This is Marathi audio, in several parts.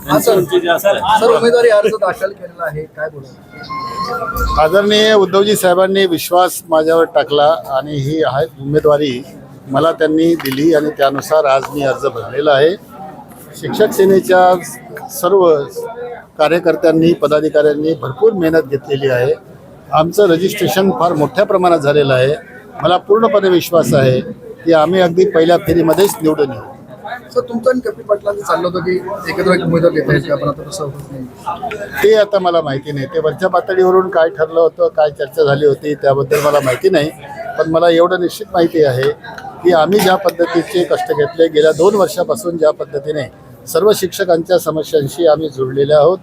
सर उमेदवारी अर्ज दाखल केलेला आहे. काय बोला आदरणीय उद्धवजी साहेबांनी विश्वास माझ्यावर टाकला आणि ही उमेदवारी. मला त्यांनी दिली आणि त्यानुसार आज मी अर्ज भरलेला आहे. शिक्षक सेनेच्या सर्व कार्यकर्त्यांनी पदाधिकाऱ्यांनी भरपूर मेहनत घेतलेली आहे. आमचं रजिस्ट्रेशन फार मोठ्या प्रमाणात झालेलं आहे. मला पूर्णपणे विश्वास आहे की आम्ही अगदी पहिल्या फेरीमध्येच निवडून येऊ. सर तुमचं आणि कपिल पाटलांचं चाललं होतं की एकत्र एक उमेदवार घेता येईल पण आता तसं होत नाही. ते आता मला माहिती नाही. ते वरच्या पातळीवरून काय ठरलं होतं काय चर्चा झाली होती त्याबद्दल मला माहिती नाही. पण मला एवढं निश्चित माहिती आहे की आम्ही ज्या पद्धतीचे कष्ट घेतले गेल्या दोन वर्षापासून ज्या पद्धतीने सर्व शिक्षकांच्या समस्यांशी आम्ही जुळलेले आहोत.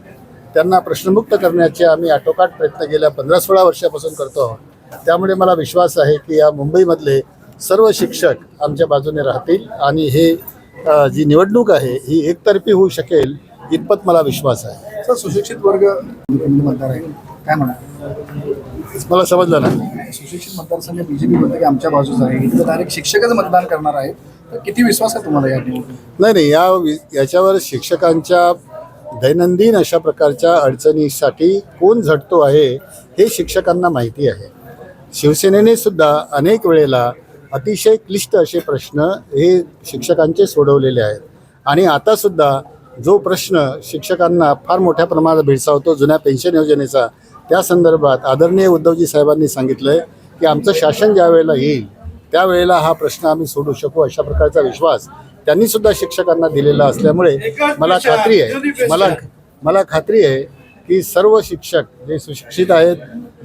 त्यांना प्रश्नमुक्त करण्याचे आम्ही आटोकाट प्रयत्न गेल्या पंधरा सोळा वर्षापासून करतो आहोत. त्यामुळे मला विश्वास आहे की या मुंबईमधले सर्व शिक्षक आमच्या बाजूने राहतील आणि हे जी निवडणूक आहे ही एकतर्फी होऊ शकेल इतपत मला विश्वास आहे. सर सुशिक्षित वर्ग मतदार आहे. काय म्हणा मला समजलं ना. सुशिक्षित मतदारसंघ बीजेपी आमच्या बाजूच आहे. इथं डायरेक्ट शिक्षकच मतदान करणार आहेत. तर किती विश्वास आहे तुम्हाला या निवडणुकीत नाही नाही या वि- याच्यावर शिक्षकांच्या दैनंदिन अशा प्रकारच्या अडचणीसाठी कोण झटतो आहे हे शिक्षकांना माहिती आहे. शिवसेनेने सुद्धा अनेक वेळेला अतिशय क्लिष्ट असे प्रश्न हे शिक्षकांचे सोडवलेले आहेत. आणि आता सुद्धा जो प्रश्न शिक्षकांना फार मोठ्या प्रमाणात भेडसावतो जुन्या पेन्शन योजनेचा त्या संदर्भात आदरणीय उद्धवजी साहेबांनी सांगितलं आहे की आमचं शासन ज्या वेळेला येईल त्यावेळेला हा प्रश्न आम्ही सोडू शकू अशा प्रकारचा विश्वास त्यांनी सुद्धा शिक्षकांना दिलेला असल्यामुळे मला खात्री आहे. मला मला खात्री आहे की सर्व शिक्षक जे सुशिक्षित आहेत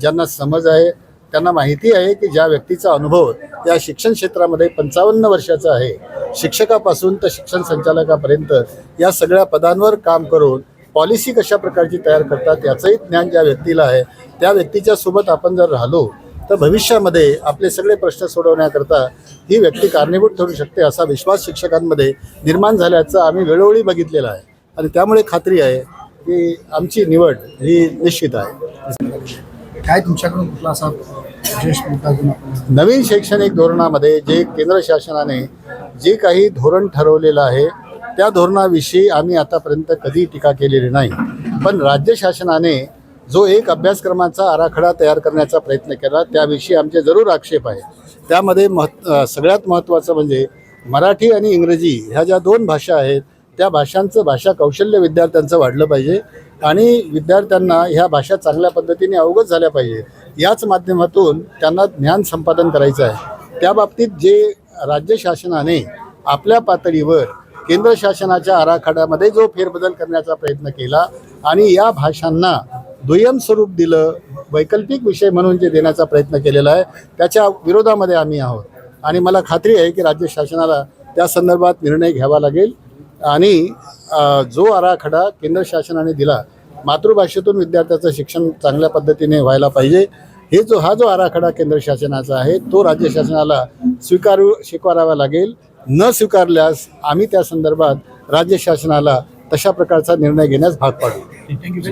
ज्यांना समज आहे त्यांना माहिती आहे की ज्या व्यक्तीचा अनुभव या शिक्षण क्षेत्रामध्ये पंचावन्न वर्षाचा आहे शिक्षकापासून तर शिक्षण संचालकापर्यंत या सगळ्या पदांवर काम करून पॉलिसी कशा प्रकारची तयार करतात याचंही ज्ञान ज्या व्यक्तीला आहे त्या व्यक्तीच्या सोबत आपण जर राहिलो तर भविष्यामध्ये आपले सगळे प्रश्न सोडवण्याकरता ही व्यक्ती कारणीभूत ठरू शकते असा विश्वास शिक्षकांमध्ये निर्माण झाल्याचं आम्ही वेळोवेळी बघितलेलं आहे. आणि त्यामुळे खात्री आहे की आमची निवड ही निश्चित आहे. काय तुमच्याकडून कुठला असा विशेष मुद्दा नवीन शैक्षणिक धोरणामध्ये जे केंद्र शासनाने जे काही धोरण ठरवलेलं आहे त्या धोरणाविषयी आम्ही आतापर्यंत कधी टीका केलेली नाही. पण राज्य शासनाने जो एक अभ्यासक्रमाचा आराखडा तयार करण्याचा प्रयत्न केला त्याविषयी आमचे जरूर आक्षेप आहे त्यामध्ये महत् सगळ्यात महत्त्वाचं म्हणजे मराठी आणि इंग्रजी ह्या ज्या दोन भाषा आहेत त्या भाषांचं भाषा कौशल्य विद्यार्थ्यांचं वाढलं पाहिजे आणि विद्यार्थ्यांना ह्या भाषा चांगल्या पद्धतीने अवगत झाल्या पाहिजे. याच माध्यमातून त्यांना ज्ञान संपादन करायचं आहे. त्या बाबतीत जे राज्य शासनाने आपल्या पातळीवर केंद्र शासनाच्या आराखड्यामध्ये जो फेरबदल करण्याचा प्रयत्न केला आणि या भाषांना दुय्यम स्वरूप दिलं वैकल्पिक विषय म्हणून जे देण्याचा प्रयत्न केलेला आहे त्याच्या विरोधामध्ये आम्ही आहोत. आणि मला खात्री आहे की राज्य शासनाला त्या संदर्भात निर्णय घ्यावा लागेल. आणि जो आराखडा केंद्र शासनाने दिला मातृभाषेतून विद्यार्थ्याचं शिक्षण चांगल्या पद्धतीने व्हायला पाहिजे हे जो हा जो आराखडा केंद्र शासनाचा आहे तो राज्य शासनाला स्वीकारू स्वीकारावा लागेल. न स्वीकारल्यास आम्ही त्या संदर्भात राज्य शासनाला तशा प्रकारचा निर्णय घेण्यास भाग पाडू. थँक्यू